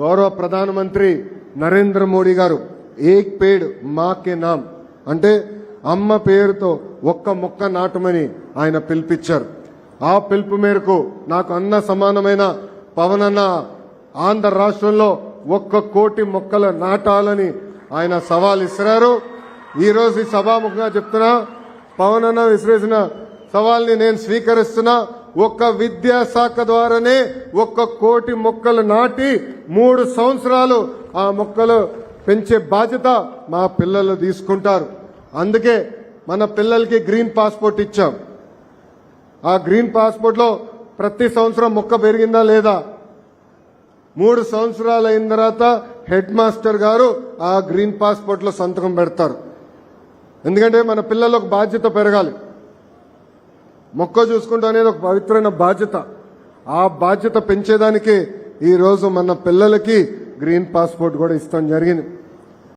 గౌరవ ప్రధానమంత్రి నరేంద్ర మోడీ గారు ఏక్ పేడ్ మా కే నామ్. అంటే అమ్మ పేరుతో ఒక్క మొక్క నాటమని ఆయన పిలిపించారు. ఆ పిలుపు మేరకు నాకు అన్న సమానమైన పవన్ అన్న ఆంధ్ర రాష్ట్రంలో ఒక్క కోటి మొక్కలు నాటాలని ఆయన సవాల్ ఇస్తున్నారు ఈ రోజు ఈ సభాముఖంగా చెప్తున్నా పవన్ అన్న విసిరేసిన సవాల్ని నేను స్వీకరిస్తున్నా. ఒక్క విద్యాశాఖ ద్వారానే ఒక్క కోటి మొక్కలు నాటి మూడు సంవత్సరాలు ఆ మొక్కలు పెంచే బాధ్యత మా పిల్లలు తీసుకుంటారు. అందుకే మన పిల్లలకి గ్రీన్ పాస్పోర్ట్ ఇచ్చాం. ఆ గ్రీన్ పాస్పోర్ట్లో ప్రతి సంవత్సరం మొక్క పెరిగిందా లేదా? మూడు సంవత్సరాలు అయిన తర్వాత హెడ్ మాస్టర్ గారు ఆ గ్రీన్ పాస్పోర్ట్లో సంతకం పెడతారు. ఎందుకంటే మన పిల్లలకు బాధ్యత పెరగాలి. మొక్క చూసుకుంటూ అనేది ఒక పవిత్రమైన బాధ్యత. ఆ బాధ్యత పెంచేదానికి ఈరోజు మన పిల్లలకి గ్రీన్ పాస్పోర్ట్ కూడా ఇస్తాం జరిగింది.